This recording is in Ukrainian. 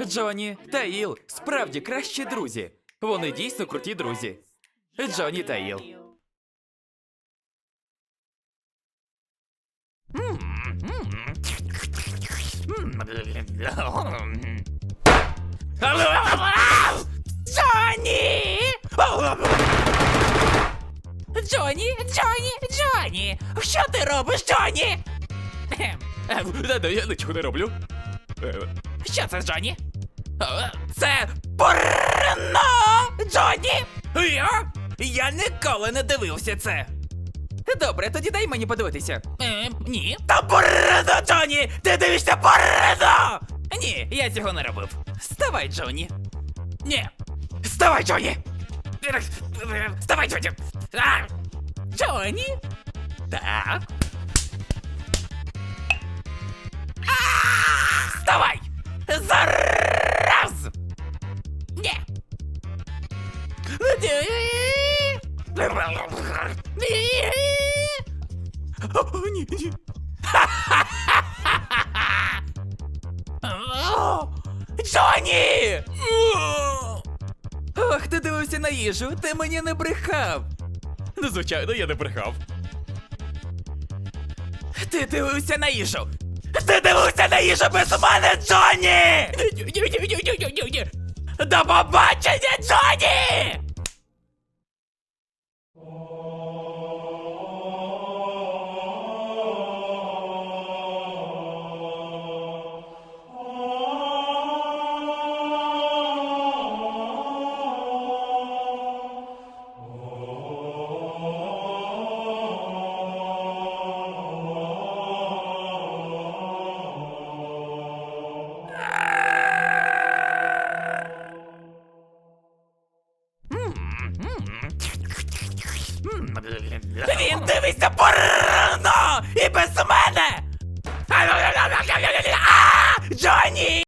Джоні та Іл справді кращі друзі. Вони дійсно круті друзі. Джоні та Іл. Джоні! Джоні, Джоні, Джоні! Що ти робиш, Джоні? Ем, Та-да, я нічого не роблю. Е, Що це, Джоні? Е, Це порно! Джоні! Я? Я ніколи не дивився це. Добре, тоді дай мені подивитися. Е, ні. Та порно, Джоні! Ти дивишся порно! Ні, я цього не робив. Вставай, Джоні. Ні. Вставай, Джоні! Вставай, Джоні! А! Джоні? Так. О, ні, ні. Джоні! Ох, ти дивився на їжу, ти мені не брехав. Ну, звичайно, я не брехав. Ти дивився на їжу! Ти дивився на їжу без мене, Джоні! До побачення, Джоні! Він дивиться порно! І без мене!